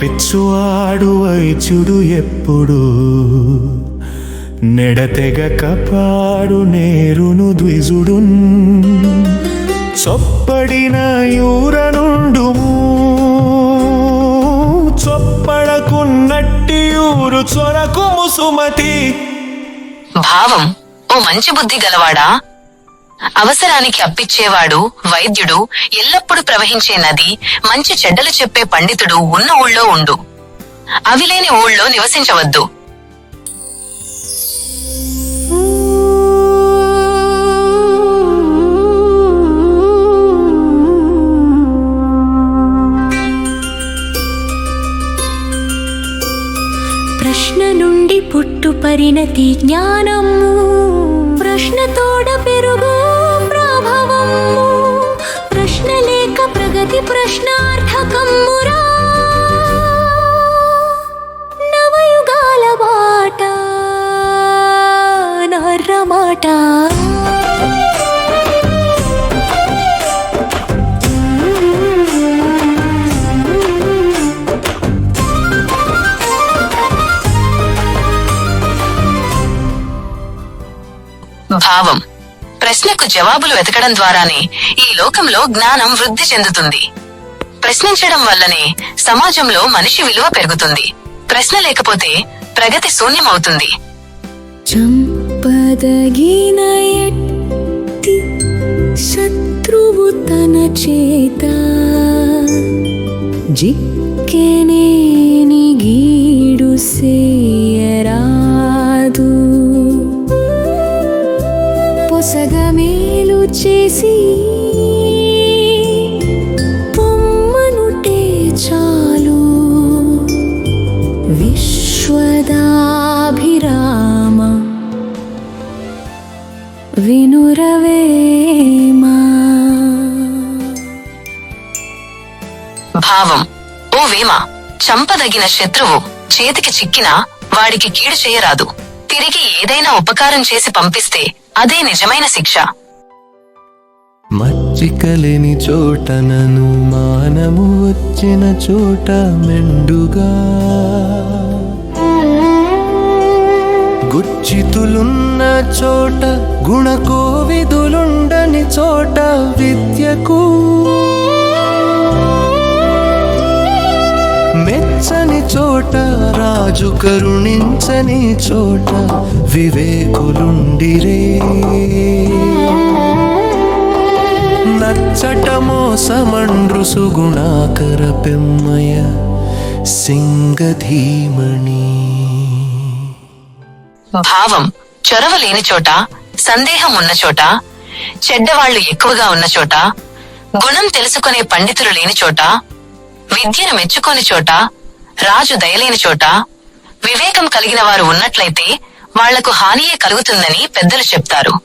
వైద్యుడు వైద్యుడు ఎప్పుడు నెడతెగ కపాడు నేరును ద్విజుడు చొప్పడిన యూరనుండు చొప్పడకున్నట్టి యూరు చొరకు సుమతి. భావం ఓ మంచి బుద్ధి గలవాడా? అవసరానికి అప్పిచ్చేవాడు వైద్యుడు ఎల్లప్పుడూ ప్రవహించే నది మంచి చెడ్డలు చెప్పే పండితుడు ఉన్న ఊళ్ళో ఉండు. అవి లేని ఊళ్ళో నివసించవద్దు. ప్రశ్న నుండి పుట్టు పరిణతి జ్ఞానము. ప్రశ్నార్థకమ్మురా నవయుగాల బాట నర్రమాట భావం. ప్రశ్నకు జవాబులు వెతకడం ద్వారానే ఈ లోకంలో జ్ఞానం వృద్ధి చెందుతుంది. ప్రశ్నించడం వల్లనే సమాజంలో మనిషి విలువ పెరుగుతుంది. ప్రశ్న లేకపోతే ప్రగతి శూన్యమవుతుంది. చంపదగిన శత్రువు తన చేత జిక్కెనేని గీడు సేయరాదు. పొసగమేలు చేసి విశ్వదాభిరామ వినురవేమా భావం ఓ వేమ చంపదగిన శత్రువు చేతికి చిక్కినా వాడికి కీడు చేయరాదు. తిరిగి ఏదైనా ఉపకారం చేసి పంపిస్తే అదే నిజమైన శిక్ష. మచ్చికలేని చోటనను మానము వచ్చిన చోట మెండుగా. గుచ్చితులున్న చోట గుణకు విధులుండని చోట విద్యకు మెచ్చని చోట రాజు కరుణించని చోట వివేకులుండిరే. నచ్చటమో మోసమండ్రు సుగుణాకర పెమ్మయ సింగధీమణి. భావం చొరవ లేని చోట సందేహం ఉన్న చోట చెడ్డవాళ్ళు ఎక్కువగా ఉన్న చోట గుణం తెలుసుకునే పండితులు లేని చోట విద్యను మెచ్చుకోని చోట రాజు దయలేని చోట వివేకం కలిగిన వారు ఉన్నట్లయితే వాళ్ళకు హానియే కలుగుతుందని పెద్దలు చెప్తారు.